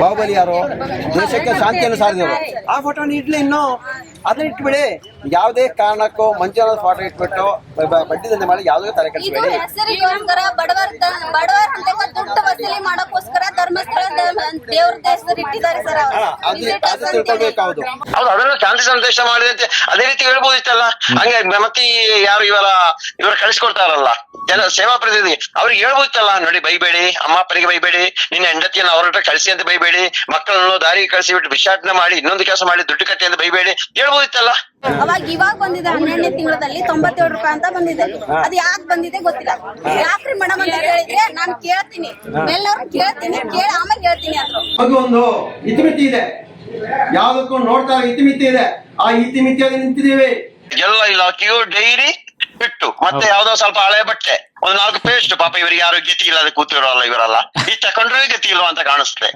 ಬಾಹುಬಲಿ ಯಾರು? ದೇಶಕ್ಕೆ ಶಾಂತಿಯನ್ನು ಸಾರಿದವರು. ಆ ಫೋಟೋನ ಇಡ್ಲಿ ಇನ್ನು. ಅದನ್ನ ಇಟ್ಬಿಡಿ. ಯಾವುದೇ ಕಾರಣಕ್ಕೂ ಮಂಜುನಾಥ್ ಫೋಟೋ ಇಟ್ಬಿಟ್ಟು ಬ- ಬ- ಬಡ್ಡಿ ದಂಧೆ ಮಾಡಿ ಯಾವುದೇ ತಲೆ ಇದು ಕೆಡಿಸ್ಬೇಡಿ ಹೆಸರಿಗೋಸ್ಕರ ಬಡವರ ಬಡವರ ಅಂತ ದುಡ್ಡು ವಸೂಲಿ ಮಾಡಕ್ಕೋಸ್ಕರ ಧರ್ಮಸ್ಥಳ ದೇವ್ರ ದೇಶದಲ್ಲಿ ಇಟ್ಟಿದ್ದಾರೆ ಸರ್ ಅದು ಹೌದು ಅದನ್ನ ಶಾಂತಿ ಸಂದೇಶ ಮಾಡಿದಂತೆ ಅದೇ ರೀತಿ ಹೇಳ್ಬೋದಿತ್ತಲ್ಲ? ಹಂಗೆ ಮತ್ತೆ ಯಾರು ಇವರ ಇವರು ಕಳಿಸ್ಕೊಡ್ತಾರಲ್ಲ? ಜನ ಸೇವಾ ಪ್ರತಿನಿಧಿ. ಅವ್ರಿಗೆ ಹೇಳ್ಬೋದಿತ್ತಲ್ಲ ನೋಡಿ ಬೈಬೇಡಿ ಅಮ್ಮ ಅಪ್ಪನಿಗೆ ಬೈಬೇಡಿ ನಿನ್ನ ಹೆಂಡತಿಯನ್ನು ಅವ್ರ ಹತ್ರ ಕಳಿಸಿ ಅಂತ ಬೈಬೇಡಿ ಮಕ್ಕಳನ್ನು ದಾರಿ ಕಳಿಸಿ ಬಿಟ್ಟು ವಿಶಾಟನೆ ಮಾಡಿ ಇನ್ನೊಂದು ಕೆಲಸ ಮಾಡಿ ದುಡ್ಡು ಕಟ್ಟಿ ಅಂತ ಬೈಬೇಡಿ. ಹೇಳ್ಬೋದಿತ್ತಲ್ಲ? ಅವಾಗ ಇವಾಗ ಬಂದಿದೆ ಹನ್ನೆರಡನೇ ತಿಂಗಳಲ್ಲಿ ತೊಂಬತ್ತೇಳು ರೂಪಾಯಿ ಅಂತ ಬಂದಿದೆ. ಅದು ಯಾಕೆ ಬಂದಿದೆ ಗೊತ್ತಿಲ್ಲ. ಯಾಕ್ರಿ ಮೇಡಮ್ ಅಂತ ಹೇಳಿದ್ರೆ ನಾನು ಕೇಳ್ತೀನಿ. ಎಲ್ಲರೂ ಕೇಳ್ತೀನಿ ಕೇಳಿ ಆಮೇಲೆ ಹೇಳ್ತೀನಿ ಅಂದ್ರು. ಒಂದು ಇತಿಮಿತಿ ಇದೆ. ಯಾವ್ದಕ್ಕೂ ನೋಡ್ತಾ ಇತಿಮಿತಿ ಇದೆ. ಆ ಇತಿಮಿತಿಯಾಗಿ ನಿಂತಿದ್ದೀವಿ. ಎಲ್ಲ ಇಲಾಖೆಯು ಡೈರಿ ಬಿಟ್ಟು ಮತ್ತೆ ಯಾವ್ದೋ ಸ್ವಲ್ಪ ಹಳೆ ಬಟ್ಟೆ. ಒಂದ್ ನಾಲ್ಕು ಪೇಸ್ಟ್ ಪಾಪ ಇವರಿಗೆ ಯಾರು ಗತಿ ಇಲ್ಲದೆ ಕೂತಿರೋಲ್ಲ ಇವರಲ್ಲ. ಈ ತಕೊಂಡ್ರೆ ಗತಿ ಇಲ್ವಾ ಅಂತ ಕಾಣಿಸುತ್ತೆ